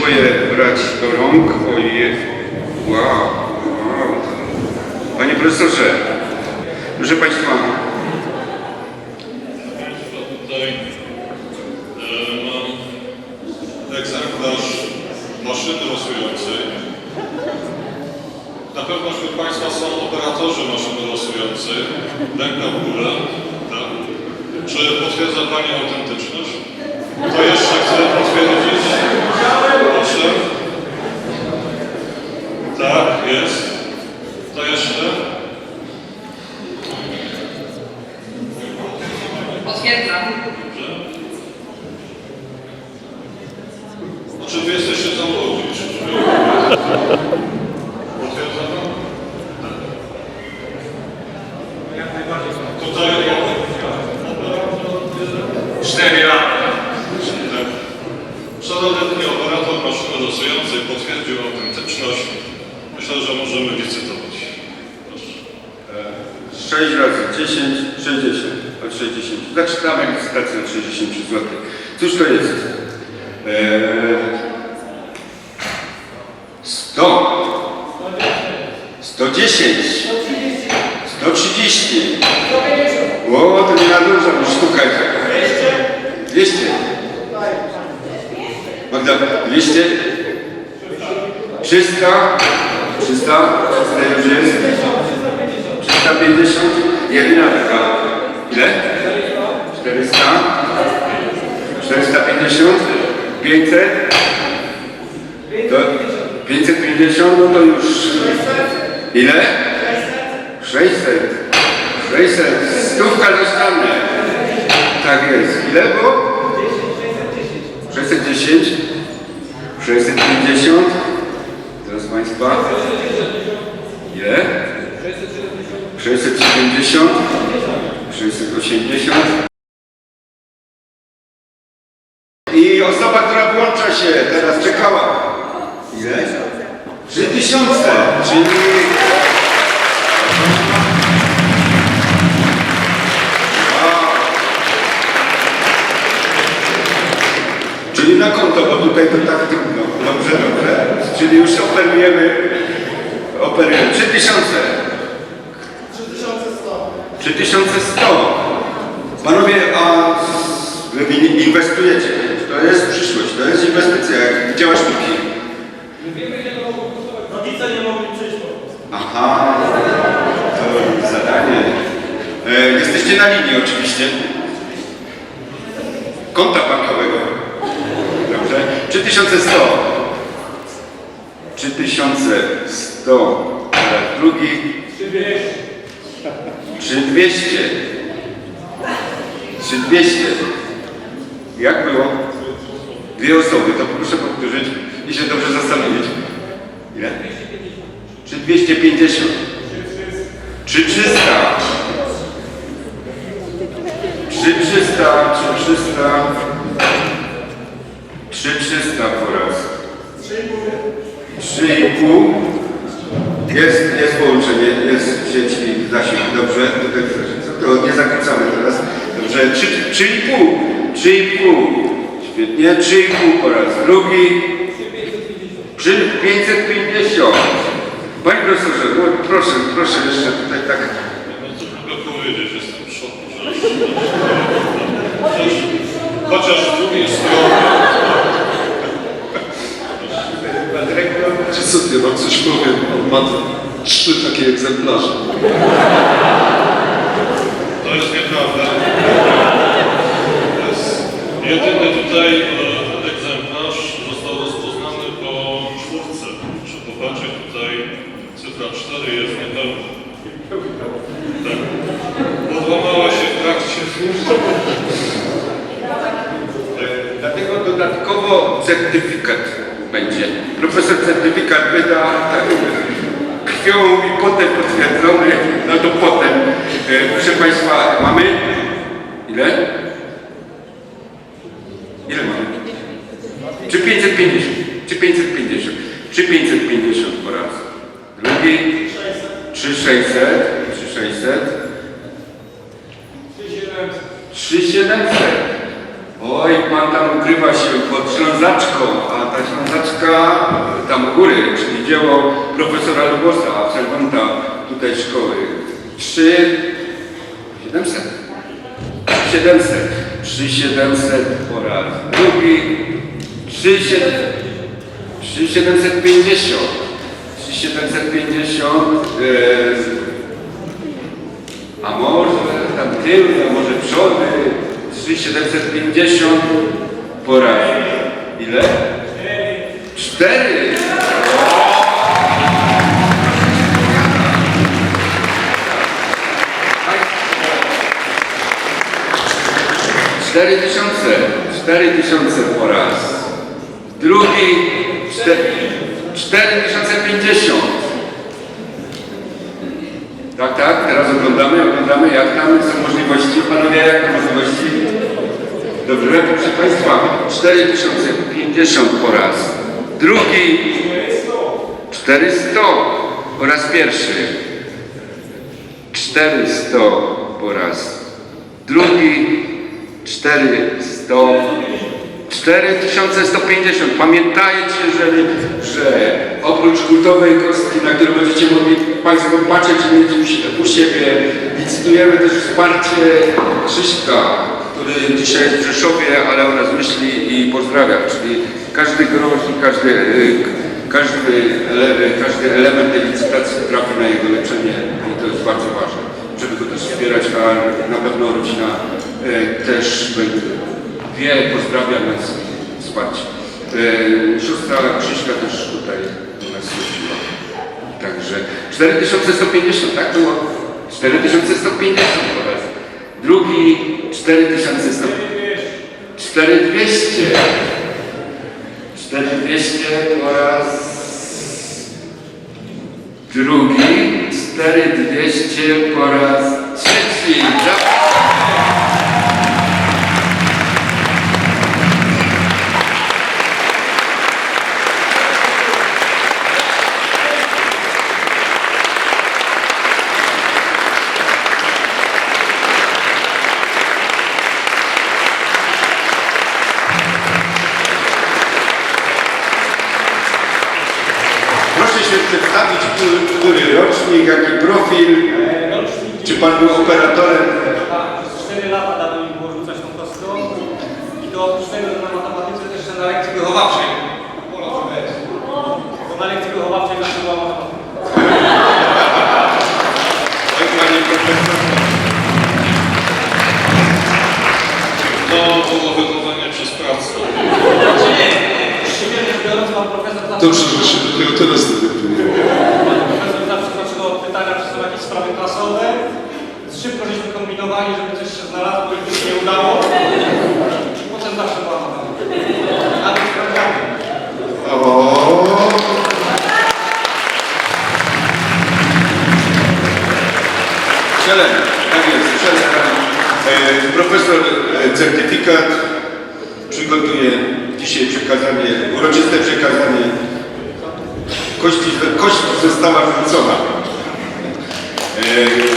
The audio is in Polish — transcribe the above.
boję brać do rąk. Ojej. Wow. wow. Panie profesorze, proszę Państwa, Tutaj mam egzemplarz maszyny losującej. Na pewno wśród Państwa są operatorzy maszyny losującej. Ręka w górę. Tak. Czy potwierdza Pani autentyczność? To jeszcze chcę potwierdzić. Proszę. Tak, jest. To jeszcze. Potwierdzam. Dobrze. Znaczy wy jesteście za młodzi, czy Potwierdza pan? Tutaj cztery lata. tak. Szanowny operator maszyny losującej potwierdził autentyczność. Myślę, że możemy licytować. Proszę. 6 razy 10, 60. Od 60. Zaczynamy licytację od 60 zł. Cóż to jest? Eee, 100. 110. 130. O, to nie na dużo, bo sztuka. 200. Magda, 200. 300. 300. 300 już jest. 350, jedna taka. Ile? 400, 450, 500, to 550, no to już. Ile? 600, 600, stówka ścianę. Tak jest. Ile było? 610, 650, teraz Państwa. Ile? 670, 680. I osoba, która włącza się, teraz czekała. Ile? 3000, czyli... Czyli na konto, bo tutaj to tak trudno. Dobrze, dobrze. Czyli już operujemy, operujemy. 3000. 3100. Panowie, a wy in- inwestujecie. To jest przyszłość, to jest inwestycja, jak dzieła sztuki. Rodzice nie mogli przyjść po prostu. Aha, to zadanie. E, jesteście na linii oczywiście. Konta bankowego. Dobrze. 3100. 3100. Drugi. 3200. 3200. Jak było? Dwie osoby, to proszę powtórzyć i się dobrze zastanowić. Ile? Czy 250? Czy 300? Czy 300? Czy 300? Czy 300 po raz? 3,5? Jest, jest połączenie, jest sieć i zasięg, dobrze? To, nie zakłócamy teraz. Dobrze, 3,5? 3,5. Świetnie, 3,5 po raz drugi. Przy 550. Panie profesorze, no, proszę, proszę jeszcze tutaj tak. Chociaż z drugiej strony Pan dyrektor. Czy sobie wam coś powiem? On ma trzy takie egzemplarze. To jest nieprawda. To jest jedyny tutaj e, egzemplarz został rozpoznany po czwórce. Proszę popatrzeć, tutaj cyfra 4 jest niepełna. Tak. Odłamała się w trakcie. E, Dlatego dodatkowo certyfikat będzie. Profesor certyfikat wyda tak, krwią i potem potwierdzony, no to potem. E, Proszę Państwa, mamy ile? Ile mamy? Czy 550? Czy 550? Czy 550 po raz? Drugi? Czy 600? Czy 600? 3700. Oj, pan tam ukrywa się pod Ślązaczką, a ta Ślązaczka tam u góry, czyli dzieło profesora Lubosa, absolwenta tutaj szkoły. 3 700. 700. 3700 po raz drugi. 3700. 3750. 3750. Yy, a może tam tył, a może przody. 3750 po raz. Ile? Cztery. Cztery tysiące. Cztery tysiące po raz. Drugi. Cztery, tysiące pięćdziesiąt. Tak, tak, teraz oglądamy, oglądamy jak tam są możliwości. Panowie, jak możliwości? Dobrze, proszę Państwa, 4050 po raz. Drugi 400 po raz pierwszy. 400 po raz drugi. 400 4150. Pamiętajcie, że, że oprócz kultowej kostki, na którą będziecie mogli Państwo patrzeć u siebie, licytujemy też wsparcie Krzyśka, który dzisiaj jest w Rzeszowie, ale o nas myśli i pozdrawia, czyli każdy grosz i każdy, y, każdy, każdy element tej licytacji trafi na jego leczenie i to jest bardzo ważne, żeby go też wspierać, a na pewno rodzina y, też wie, pozdrawia nas wsparcie. E, Siostra Krzyśka też tutaj do nas wróciła. Także 4150, tak było? 4150 po raz. Drugi 4100. 4200. 4200 po raz. Drugi 4200 po raz który, rocznik, jaki profil, czy pan był operatorem? Tak, przez 4 lata dano mi było rzucać tą kostką i to oprócz tego, że na matematyce też na lekcji wychowawczej. To. Bo na lekcji wychowawczej zawsze była matematyka. Tak, panie profesor. To było wychowanie przez pracę. Znaczy nie, szczerze rzecz biorąc, pan profesor zawsze... Dobrze, że się dopiero teraz dowiaduję. Pan profesor zawsze zaczynał od pytania, czy są jakieś sprawy klasowe. Szybko żeśmy kombinowali, żeby coś się znalazło i by się nie udało. I potem zawsze była matematyka. A to sprawdzamy. O. Przelem, tak jest, przelem. E, profesor e, certyfikat przygotuje dzisiaj przekazanie, uroczyste przekazanie. Kości, kość została wrzucona. E,